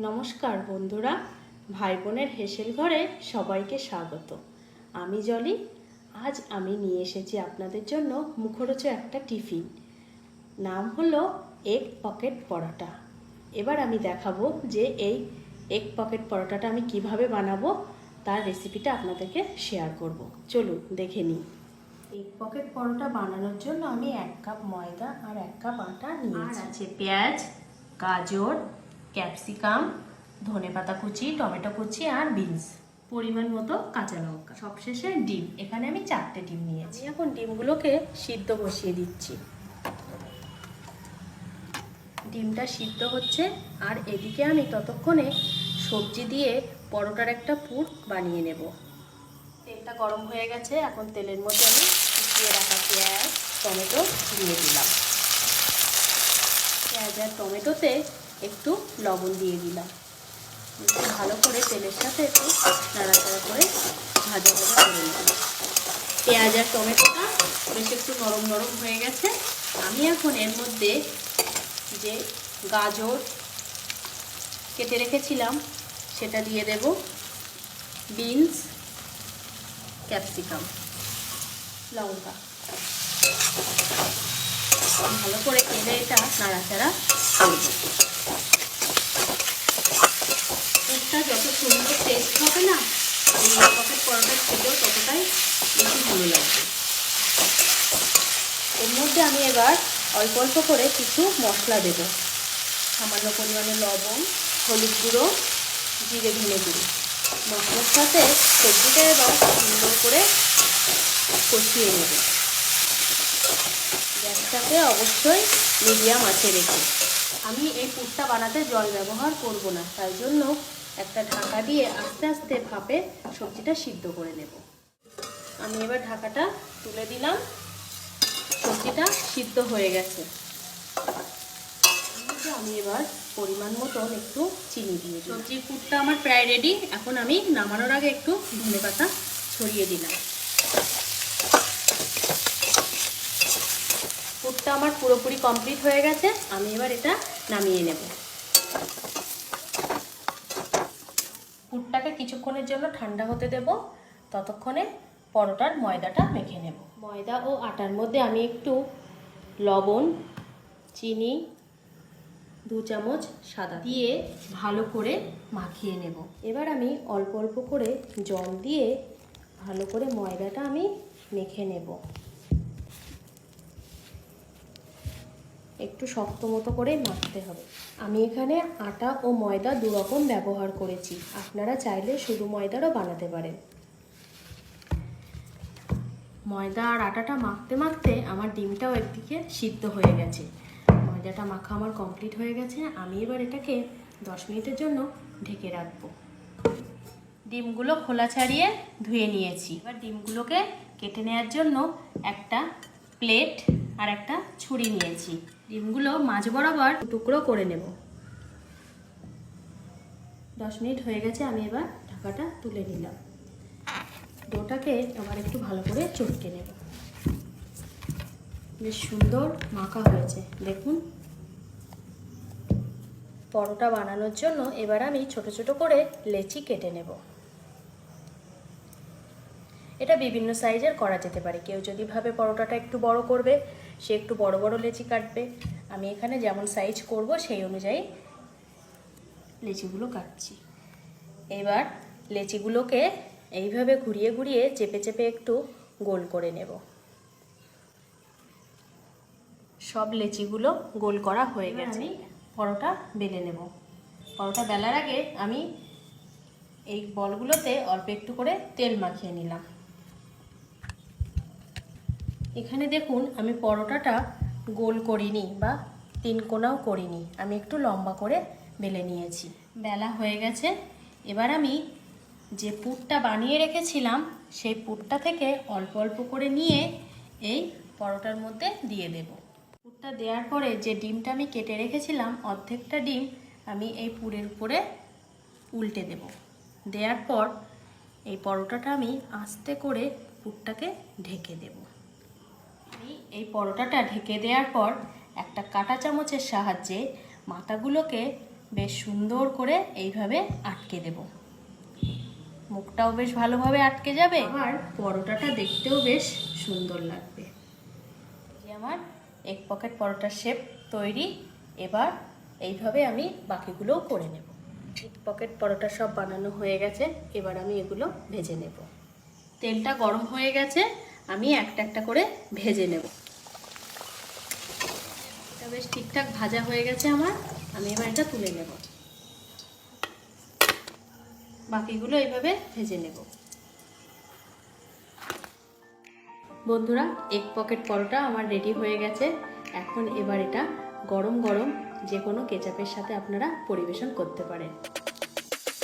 নমস্কার বন্ধুরা ভাই বোনের হেসেল ঘরে সবাইকে স্বাগত। আমি জলি আজ আমি নিয়ে এসেছি আপনাদের জন্য মুখরোচ একটা টিফিন। নাম হলো এগ পকেট পরোটা। এবার আমি দেখাবো যে এই এগ পকেট পরোটাটা আমি কীভাবে বানাবো তার রেসিপিটা আপনাদেরকে শেয়ার করব। চলুন দেখে নিই। এগ পকেট পরোটা বানানোর জন্য আমি এক কাপ ময়দা আর এক কাপ আটা নিয়েছি। আছে পেঁয়াজ গাজর ক্যাপসিকাম, ধনেপাতা কুচি, টমেটো কুচি আর বিনস। পরিমাণ মতো কাঁচা লঙ্কা। সবশেষে ডিম। এখানে আমি চারটে ডিম নিয়েছি। এখন ডিমগুলোকে সিদ্ধ বসিয়ে দিচ্ছি। ডিমটা সিদ্ধ হচ্ছে, আর এদিকে আমি ততক্ষণে সবজি দিয়ে পরোটার একটা পুর বানিয়ে নেব। তেলটা গরম হয়ে গেছে। এখন তেলের মধ্যে আমি কুচিয়ে রাখা পেঁয়াজ, টমেটো দিয়ে দিলাম। পেঁয়াজ আর টমেটোতে একটু লবণ দিয়ে দিলাম। ভালো করে তেলের সাথে একটু নাড়াচাড়া করে ভাজা ভাজা করে নিলাম। পেঁয়াজ আর টমেটোটা বেশ একটু নরম নরম হয়ে গেছে। আমি এখন এর মধ্যে যে গাজর কেটে রেখেছিলাম, সেটা দিয়ে দেব। বিনস, ক্যাপসিকাম, লঙ্কা। ভালো করে কেটে এটা নাড়াচাড়া করব এটা যত সুন্দর টেস্ট হবে না এই পকেট পরোটা ততটাই বেশি ভালো লাগবে। এর মধ্যে আমি এবার অল্প অল্প করে কিছু মশলা দেব। সামান্য পরিমাণে লবণ হলুদ গুঁড়ো জিরে ধনে গুঁড়ো। মশলার সাথে সবজিটা এবার সুন্দর করে কষিয়ে নেব। গ্যাসটাকে অবশ্যই মিডিয়াম আছে রেখে। আমি এই পুরটা বানাতে জল ব্যবহার করব না, তাই জন্য একটা ঢাকা দিয়ে আস্তে আস্তে ভাপে সবজিটা সিদ্ধ করে নেব। আমি এবার ঢাকাটা তুলে দিলাম, সবজিটা সিদ্ধ হয়ে গেছে। আমি এবার পরিমাণ মতন একটু চিনি দিয়ে সবজির পুরটা আমার প্রায় রেডি এখন আমি নামানোর আগে একটু ধনে পাতা ছড়িয়ে দিলাম। আমার পুরোপুরি কমপ্লিট হয়ে গেছে, আমি এবার এটা নামিয়ে নেব। পুরটাকে কিছুক্ষণের জন্য ঠান্ডা হতে দেব, ততক্ষণে পরোটার ময়দাটা মেখে নেব। ময়দা ও আটার মধ্যে আমি একটু লবণ, চিনি, দু চামচ সাদা দিয়ে ভালো করে মাখিয়ে নেব। এবার আমি অল্প অল্প করে জল দিয়ে ভালো করে ময়দাটা আমি মেখে নেব। একটু শক্ত মতো করে মাখতে হবে। আমি এখানে আটা ও ময়দা দু রকম ব্যবহার করেছি। আপনারা চাইলে শুধু ময়দারও বানাতে পারেন। ময়দা আর আটাটা মাখতে মাখতে আমার ডিমটাও একদিকে সিদ্ধ হয়ে গেছে। ময়দাটা মাখা আমার কমপ্লিট হয়ে গেছে। আমি এবার এটাকে দশ মিনিটের জন্য ঢেকে রাখব। ডিমগুলো খোলা ছাড়িয়ে ধুয়ে নিয়েছি। এবার ডিমগুলোকে কেটে নেওয়ার জন্য একটা প্লেট আর একটা ছুরি নিয়েছি। ডিমগুলো মাঝ বরাবর টুকরো করে নেব। দশ মিনিট হয়ে গেছে, আমি এবার ঢাকাটা তুলে নিলাম। ডোটাকে আবার একটু ভালো করে চটকে নেব। বেশ সুন্দর মাখা হয়েছে, দেখুন। পরোটা বানানোর জন্য এবার আমি ছোট ছোট করে লেচি কেটে নেব। এটা বিভিন্ন সাইজের করা যেতে পারে। কেউ যদি ভাবে পরোটাটা একটু বড় করবে সে একটু বড় বড় লেচি কাটবে। আমি এখানে যেমন সাইজ করব সেই অনুযায়ী লেচিগুলো কাটছি। এবার লেচিগুলোকে এইভাবে ঘুরিয়ে ঘুরিয়ে চেপে চেপে একটু গোল করে নেব। সব লেচিগুলো গোল করা হয়ে গেছে। পরোটা বেলে নেব। পরোটা বেলার আগে আমি এই বলগুলোতে অল্প একটু করে তেল মাখিয়ে নিলাম। এখানে দেখুন, আমি পরোটাটা গোল করিনি বা তিন কোনাও করিনি। আমি একটু লম্বা করে বেলে নিয়েছি। বেলা হয়ে গেছে। এবার আমি যে পুরটা বানিয়ে রেখেছিলাম, সেই পুরটা থেকে অল্প অল্প করে নিয়ে এই পরোটার মধ্যে দিয়ে দেব। পুরটা দেওয়ার পরে যে ডিমটা আমি কেটে রেখেছিলাম, অর্ধেকটা ডিম আমি এই পুরের উপরে উল্টে দেব। দেওয়ার পর এই পরোটাটা আমি আস্তে করে পুরটাকে ঢেকে দেব। এই পরোটাটা ঢেকে দেওয়ার পর একটা কাঁটা চামচের সাহায্যে মাথাগুলোকে বেশ সুন্দর করে এইভাবে আটকে দেব। মুখটাও বেশ ভালোভাবে আটকে যাবে। আর পরোটাটা দেখতেও বেশ সুন্দর লাগবে। যে আমার এক পকেট পরোটার শেপ তৈরি এবার এইভাবে আমি বাকিগুলোও করে নেব। এক পকেট পরোটা সব বানানো হয়ে গেছে এবার আমি এগুলো ভেজে নেব। তেলটা গরম হয়ে গেছে আমি একটা একটা করে ভেজে নেব। এটা বেশ ঠিকঠাক ভাজা হয়ে গেছে আমার। আমি এবার এটা তুলে নেব। বাকিগুলো এইভাবে ভেজে নেব। বন্ধুরা এক পকেট পরোটা আমার রেডি হয়ে গেছে। এখন এবার এটা গরম গরম যে কোনো কেচাপের সাথে আপনারা পরিবেশন করতে পারেন।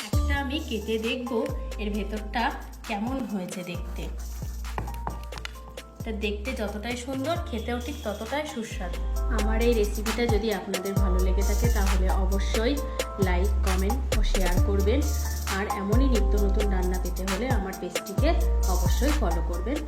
একটা আমি কেটে দেখব এর ভেতরটা কেমন হয়েছে দেখতে। এটা দেখতে যতটাই সুন্দর, খেতেও ঠিক ততটাই সুস্বাদু। আমার এই রেসিপিটা যদি আপনাদের ভালো লেগে থাকে, তাহলে অবশ্যই লাইক কমেন্ট ও শেয়ার করবেন। আর এমনই নিত্য নতুন রান্না পেতে হলে আমার পেজটিকে অবশ্যই ফলো করবেন।